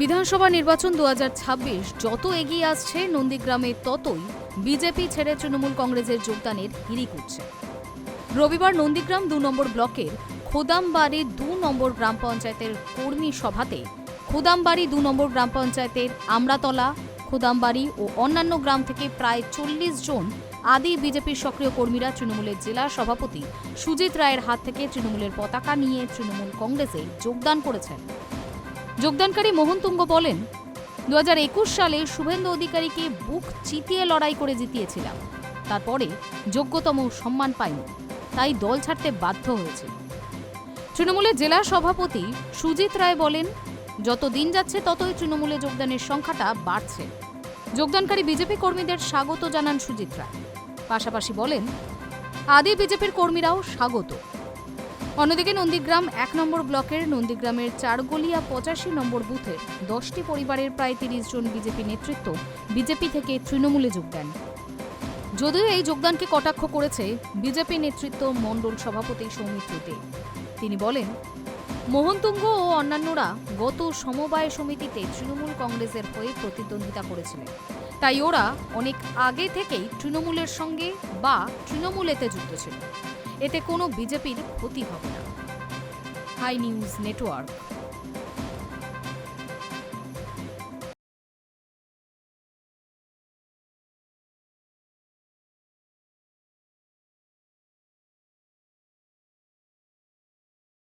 বিধানসভা নির্বাচন দু হাজার ছাব্বিশ, যত এগিয়ে আসছে নন্দীগ্রামে ততই বিজেপি ছেড়ে তৃণমূল কংগ্রেসের যোগদানের হিড়িক উঠছে। রবিবার নন্দীগ্রাম দু নম্বর ব্লকের খোদামবাড়ি দু নম্বর গ্রাম পঞ্চায়েতের কর্মী সভাতে খোদামবাড়ি দু নম্বর গ্রাম পঞ্চায়েতের আমরাতলা, খোদামবাড়ি ও অন্যান্য গ্রাম থেকে প্রায় চল্লিশ জন আদি বিজেপির সক্রিয় কর্মীরা তৃণমূলের জেলা সভাপতি সুজিত রায়ের হাত থেকে তৃণমূলের পতাকা নিয়ে তৃণমূল কংগ্রেসে যোগদান করেছেন। যোগদানকারী মোহন তুঙ্গ বলেন দু হাজার একুশ সালে শুভেন্দু অধিকারীকে বুক চিতিয়ে লড়াই করে জিতিয়েছিলাম। তারপরে যোগ্যতম সম্মান পাইনি। তাই দল ছাড়তে বাধ্য হয়েছে। তৃণমূলের জেলা সভাপতি সুজিত রায় বলেন, যত দিন যাচ্ছে ততই তৃণমূলে যোগদানের সংখ্যাটা বাড়ছে। যোগদানকারী বিজেপি কর্মীদের স্বাগত জানান সুজিত রায়। পাশাপাশি বলেন, আদি বিজেপির কর্মীরাও স্বাগত। অন্যদিকে নন্দীগ্রাম এক নম্বর ব্লকের নন্দীগ্রামের চারগলিয়া পঁচাশি নম্বর বুথে দশটি পরিবারের প্রায় তিরিশ জন বিজেপি নেতৃত্ব বিজেপি থেকে তৃণমূলে যোগ দেন। যদিও এই যোগদানকে কটাক্ষ করেছে বিজেপি নেতৃত্ব মণ্ডল সভাপতি সৌমিত্র দে তিনি বলেন, মোহনতুঙ্গ ও অন্যান্যরা গত সমবায় সমিতিতে তৃণমূল কংগ্রেসের হয়ে প্রতিদ্বন্দ্বিতা করেছিলেন। তাই ওরা অনেক আগে থেকেই তৃণমূলের সঙ্গে বা তৃণমূলেতে যুক্ত ছিল। এতে কোনো বিজেপির ক্ষতি হবে না। High news network.